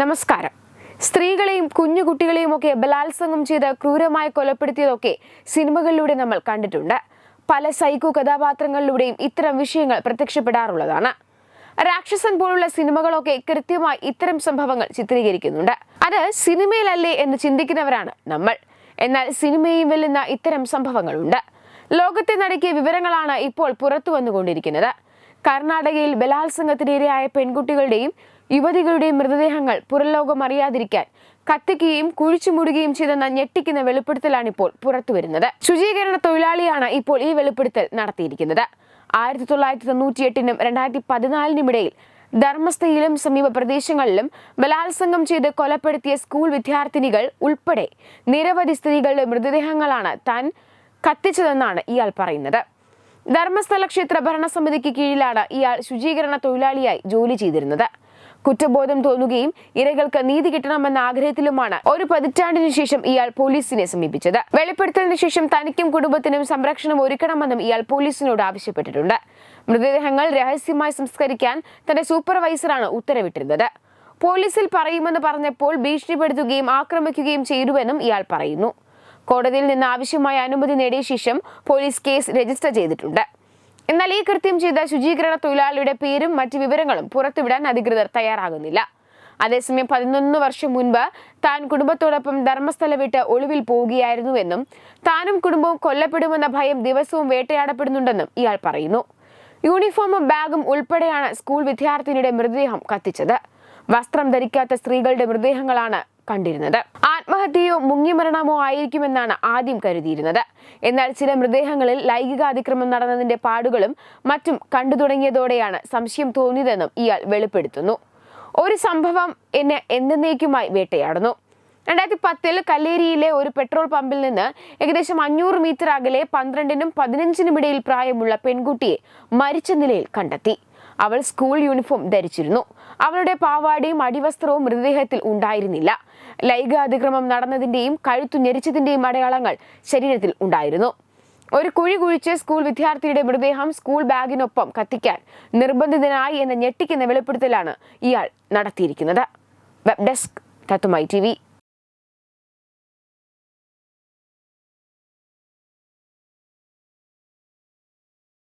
നമസ്കാരം. സ്ത്രീകളെയും കുഞ്ഞു കുട്ടികളെയും ഒക്കെ ബലാത്സംഗം ചെയ്ത് ക്രൂരമായി കൊലപ്പെടുത്തിയതൊക്കെ സിനിമകളിലൂടെ നമ്മൾ കണ്ടിട്ടുണ്ട്. പല സൈക്കോ കഥാപാത്രങ്ങളിലൂടെയും ഇത്തരം വിഷയങ്ങൾ പ്രത്യക്ഷപ്പെടാറുള്ളതാണ്. രാക്ഷസൻ പോലുള്ള സിനിമകളൊക്കെ കൃത്യമായി ഇത്തരം സംഭവങ്ങൾ ചിത്രീകരിക്കുന്നുണ്ട്. അത് സിനിമയിലല്ലേ എന്ന് ചിന്തിക്കുന്നവരാണ് നമ്മൾ. എന്നാൽ സിനിമയും വെല്ലുന്ന ഇത്തരം സംഭവങ്ങളുണ്ട്. ലോകത്തെ നടക്കിയ വിവരങ്ങളാണ് ഇപ്പോൾ പുറത്തു വന്നുകൊണ്ടിരിക്കുന്നത്. കർണാടകയിൽ ബലാത്സംഗത്തിനിരയായ പെൺകുട്ടികളുടെയും യുവതികളുടെയും മൃതദേഹങ്ങൾ പുറംലോകം അറിയാതിരിക്കാൻ കത്തിക്കുകയും കുഴിച്ചുമൂടുകയും ചെയ്തെന്ന ഞെട്ടിക്കുന്ന വെളിപ്പെടുത്തലാണിപ്പോൾ പുറത്തുവരുന്നത്. ശുചീകരണ തൊഴിലാളിയാണ് ഇപ്പോൾ ഈ വെളിപ്പെടുത്തൽ നടത്തിയിരിക്കുന്നത്. ആയിരത്തി തൊള്ളായിരത്തി തൊണ്ണൂറ്റി എട്ടിനും രണ്ടായിരത്തി പതിനാലിനുമിടയിൽ ധർമ്മസ്ഥയിലും സമീപ പ്രദേശങ്ങളിലും ബലാത്സംഗം ചെയ്ത് കൊലപ്പെടുത്തിയ സ്കൂൾ വിദ്യാർത്ഥിനികൾ ഉൾപ്പെടെ നിരവധി സ്ത്രീകളുടെ മൃതദേഹങ്ങളാണ് താൻ കത്തിച്ചതെന്നാണ് ഇയാൾ പറയുന്നത്. ധർമ്മസ്ഥല ക്ഷേത്ര ഭരണസമിതിക്ക് കീഴിലാണ് ഇയാൾ ശുചീകരണ തൊഴിലാളിയായി ജോലി ചെയ്തിരുന്നത്. കുറ്റബോധം തോന്നുകയും ഇരകൾക്ക് നീതി കിട്ടണമെന്ന ആഗ്രഹത്തിലുമാണ് ഒരു പതിറ്റാണ്ടിനു ശേഷം ഇയാൾ പോലീസിനെ സമീപിച്ചത്. വെളിപ്പെടുത്തലിന് ശേഷം തനിക്കും കുടുംബത്തിനും സംരക്ഷണം ഒരുക്കണമെന്നും ഇയാൾ പോലീസിനോട് ആവശ്യപ്പെട്ടിട്ടുണ്ട്. മൃതദേഹങ്ങൾ രഹസ്യമായി സംസ്കരിക്കാൻ തന്റെ സൂപ്പർവൈസറാണ് ഉത്തരവിട്ടിരുന്നത്. പോലീസിൽ പറയുമെന്ന് പറഞ്ഞപ്പോൾ ഭീഷണിപ്പെടുത്തുകയും ആക്രമിക്കുകയും ചെയ്തുവെന്നും ഇയാൾ പറയുന്നു. കോടതിയിൽ നിന്ന് ആവശ്യമായ അനുമതി നേടിയ ശേഷം പോലീസ് കേസ് രജിസ്റ്റർ ചെയ്തിട്ടുണ്ട്. എന്നാൽ ഈ കൃത്യം ചെയ്ത ശുചീകരണ തൊഴിലാളിയുടെ പേരും മറ്റ് വിവരങ്ങളും പുറത്തുവിടാൻ അധികൃതർ തയ്യാറാകുന്നില്ല. അതേസമയം പതിനൊന്ന് വർഷം മുൻപ് താൻ കുടുംബത്തോടൊപ്പം ധർമ്മസ്ഥല വിട്ട് ഒളിവിൽ പോവുകയായിരുന്നുവെന്നും താനും കുടുംബവും കൊല്ലപ്പെടുമെന്ന ഭയം ദിവസവും വേട്ടയാടപ്പെടുന്നുണ്ടെന്നും ഇയാൾ പറയുന്നു. യൂണിഫോമും ബാഗും ഉൾപ്പെടെയാണ് സ്കൂൾ വിദ്യാർത്ഥിനിയുടെ മൃതദേഹം കത്തിച്ചത്. വസ്ത്രം ധരിക്കാത്ത സ്ത്രീകളുടെ മൃതദേഹങ്ങളാണ് കണ്ടിരുന്നത്. ആത്മഹത്യയോ മുങ്ങിമരണമോ ആയിരിക്കുമെന്നാണ് ആദ്യം കരുതിയിരുന്നത്. എന്നാൽ ചില മൃതദേഹങ്ങളിൽ ലൈംഗിക അതിക്രമം നടന്നതിന്റെ പാടുകളും മറ്റും കണ്ടു തുടങ്ങിയതോടെയാണ് സംശയം തോന്നിയതെന്നും ഇയാൾ വെളിപ്പെടുത്തുന്നു. ഒരു സംഭവം എന്നെ എന്നേക്കുമായി വേട്ടയാടുന്നു. രണ്ടായിരത്തി പത്തിൽ കല്ലേരിയിലെ ഒരു പെട്രോൾ പമ്പിൽ നിന്ന് ഏകദേശം അഞ്ഞൂറ് മീറ്റർ അകലെ പന്ത്രണ്ടിനും പതിനഞ്ചിനും ഇടയിൽ പ്രായമുള്ള പെൺകുട്ടിയെ മരിച്ച നിലയിൽ കണ്ടെത്തി. അവൾ സ്കൂൾ യൂണിഫോം ധരിച്ചിരുന്നു. അവളുടെ പാവാടയും അടിവസ്ത്രവും മൃതദേഹത്തിൽ ഉണ്ടായിരുന്നില്ല. ലൈംഗിക അതിക്രമം നടന്നതിന്റെയും കഴുത്തു ഞെരിച്ചതിന്റെയും അടയാളങ്ങൾ ശരീരത്തിൽ ഉണ്ടായിരുന്നു. ഒരു കുഴി കുഴിച്ച് സ്കൂൾ വിദ്യാർത്ഥിയുടെ മൃതദേഹം സ്കൂൾ ബാഗിനൊപ്പം കത്തിക്കാൻ നിർബന്ധിതനായി എന്ന ഞെട്ടിക്കുന്ന വെളിപ്പെടുത്തലാണ് ഇയാൾ നടത്തിയിരിക്കുന്നത്. Web desk തത്തുമായി T